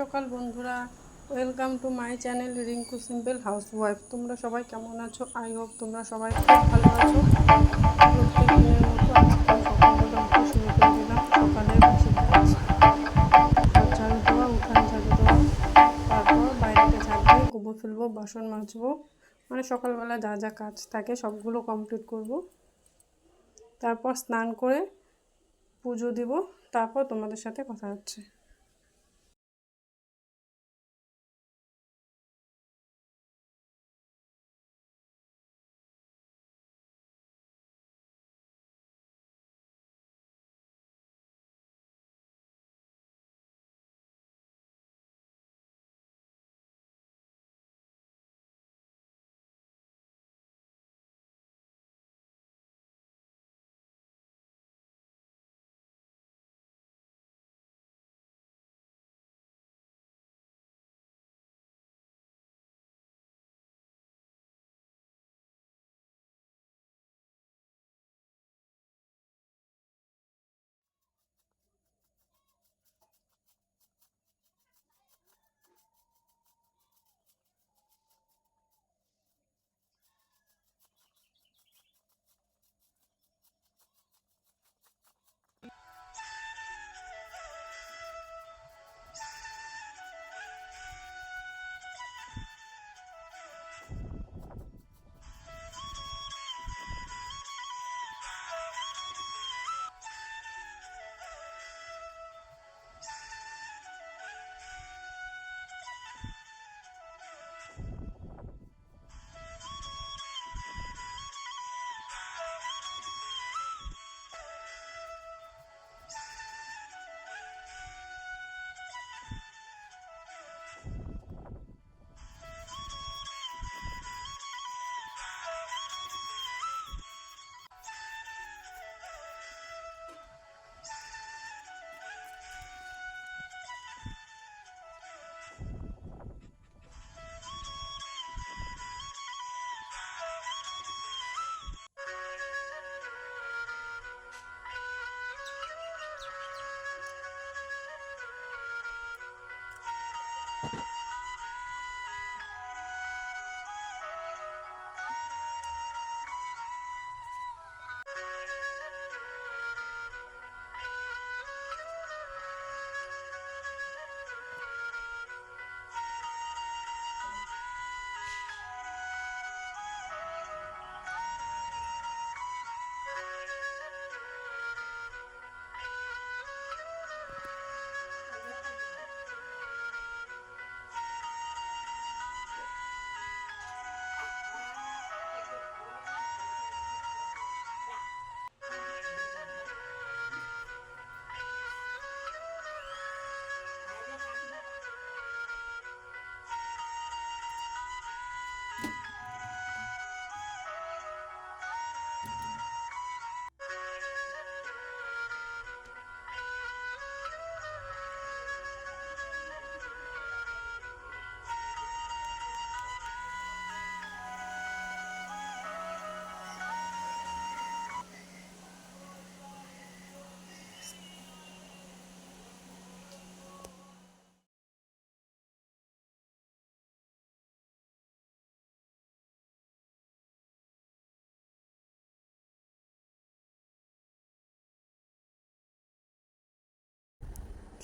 সকাল বন্ধুরা। Welcome to my channel Rinku simple house wife তোমরা সবাই কেমন আছো? আই হোপ তোমরা সবাই খুব ভালো আছো। তারপর গোবর ফেলব, বাসন মাজবো। মানে সকালবেলা যা যা কাজ থাকে সবগুলো কমপ্লিট করব। তারপর স্নান করে পুজো দিব। তারপর তোমাদের সাথে কথা হচ্ছে।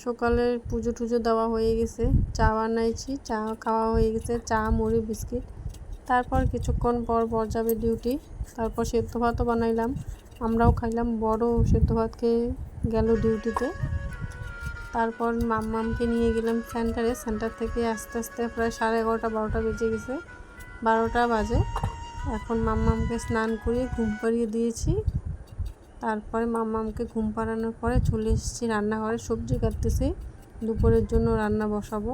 সকালে পুজো টুজো দেওয়া হয়ে গেছে। চা বানাইছি, চা খাওয়া হয়ে গেছে, চা, মুড়ি, বিস্কিট। তারপর কিছুক্ষণ পর বর যাবে ডিউটি তারপর সেদ্ধ ভাতও বানাইলাম। আমরাও খাইলাম বড় সেদ্ধ ভাত খেয়ে গেল ডিউটিতে তারপর মাম্মামকে নিয়ে গেলাম সেন্টারে সেন্টার থেকে আস্তে আস্তে প্রায় সাড়ে এগারোটা, বারোটা বেজে গেছে। বারোটা বাজে। এখন মাম্মামকে স্নান করিয়ে ঘুম পাড়িয়ে দিয়েছি। তারপরে মাম্মামকে ঘুম পাড়ানোর পরে চলে এসেছি রান্নাঘরে সবজি কাটতেছি। দুপুরের জন্য রান্না বসাবো।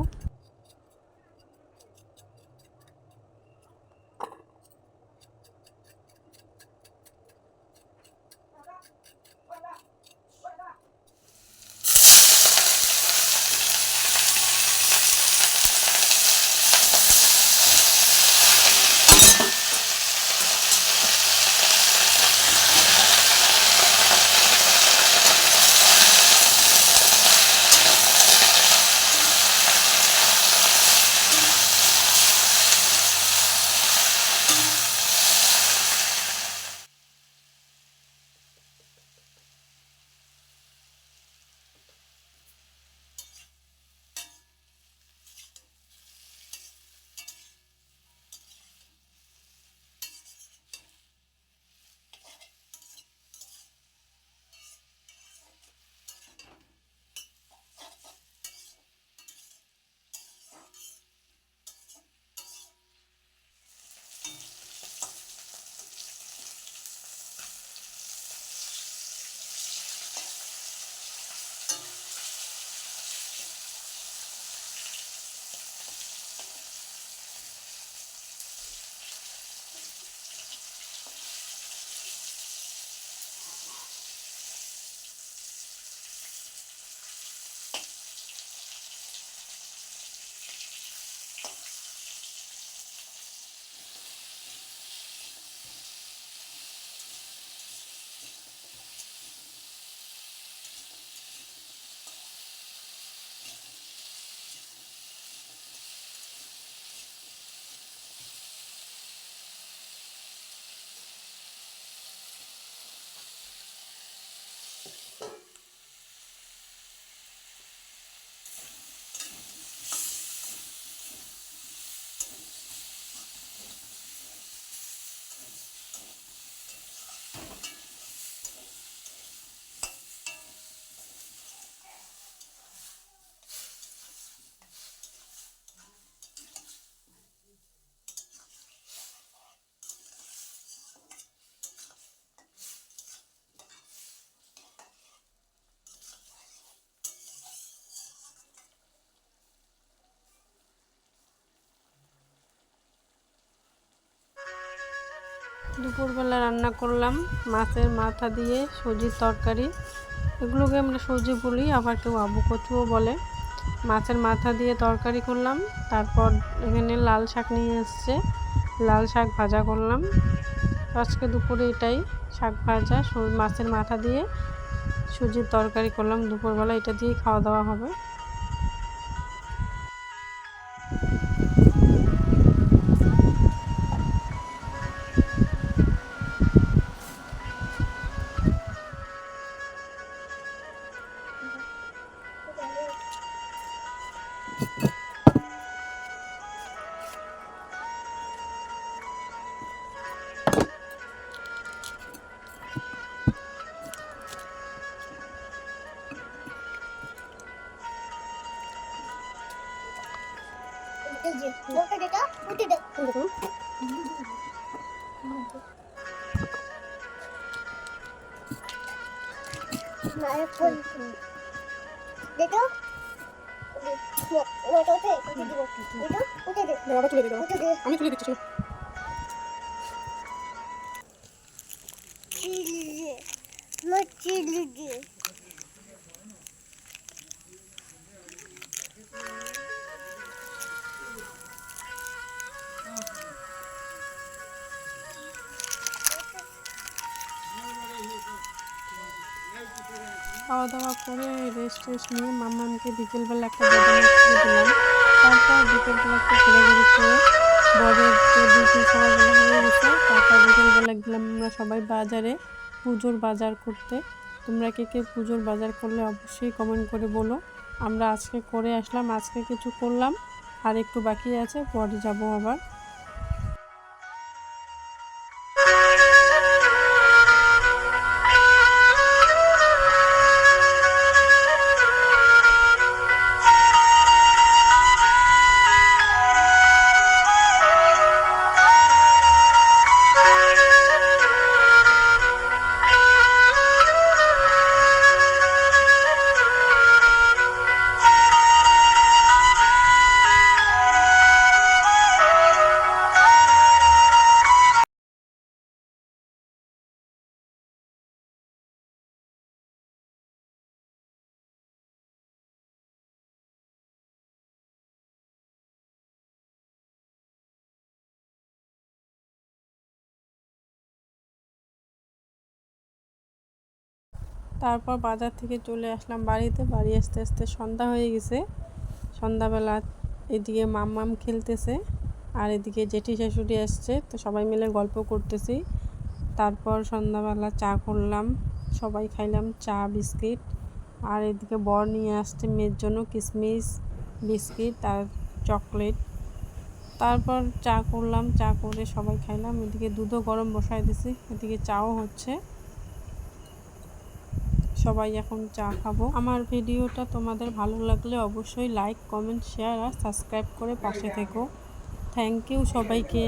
দুপুরবেলা রান্না করলাম মাছের মাথা দিয়ে সুজির তরকারি। এগুলোকে আমরা সবজি বলি, আবার কেউ আবু কচুও বলে। মাছের মাথা দিয়ে তরকারি করলাম, তারপর এখানে লাল শাক নিয়ে এসছে। লাল শাক ভাজা করলাম। আজকে দুপুরে এটাই, শাক ভাজা মাছের মাথা দিয়ে সুজির তরকারি করলাম। দুপুরবেলা এটা দিয়েই খাওয়া দাওয়া হবে। বাবা তুলে দিতে আমি তুলে দিচ্ছি। চিলি খাওয়া দাওয়া করে রেস্ট টেস্ট নিয়ে মামাকে বিকেলবেলা একটা বেদানা দিলাম। তারপর বিকেলবেলা একটু বরের হয়ে গেছে, তারপর বিকেলবেলা গেলাম আমরা সবাই বাজারে পুজোর বাজার করতে। তোমরা কে কে পুজোর বাজার করলে অবশ্যই কমেন্ট করে বলো। আমরা আজকে করে আসলাম, আজকে কিছু করলাম, আর একটু বাকি আছে, পরে যাব আবার। তারপর বাজার থেকে চলে আসলাম বাড়িতে। বাড়ি আসতে আসতে সন্ধ্যা হয়ে গেছে। সন্ধ্যাবেলা এদিকে মাম্মাম খেলতেছে আর এদিকে জেঠি শাশুড়ি আসছে, তো সবাই মিলে গল্প করতেছি। তারপর সন্ধ্যাবেলা চা করলাম, সবাই খাইলাম চা, বিস্কিট। আর এদিকে বর নিয়ে আসছে মেয়ের জন্য কিশমিশ বিস্কিট আর চকলেট। তারপর চা করলাম, চা করে সবাই খাইলাম। এদিকে দুধও গরম বসাই দিছি, এদিকে চাও হচ্ছে। সবাই এখন চা খাব। আমার ভিডিওটা তোমাদের ভালো লাগলে অবশ্যই লাইক কমেন্ট শেয়ার আর সাবস্ক্রাইব করে পাশে থেকো। থ্যাংক ইউ সবাইকে।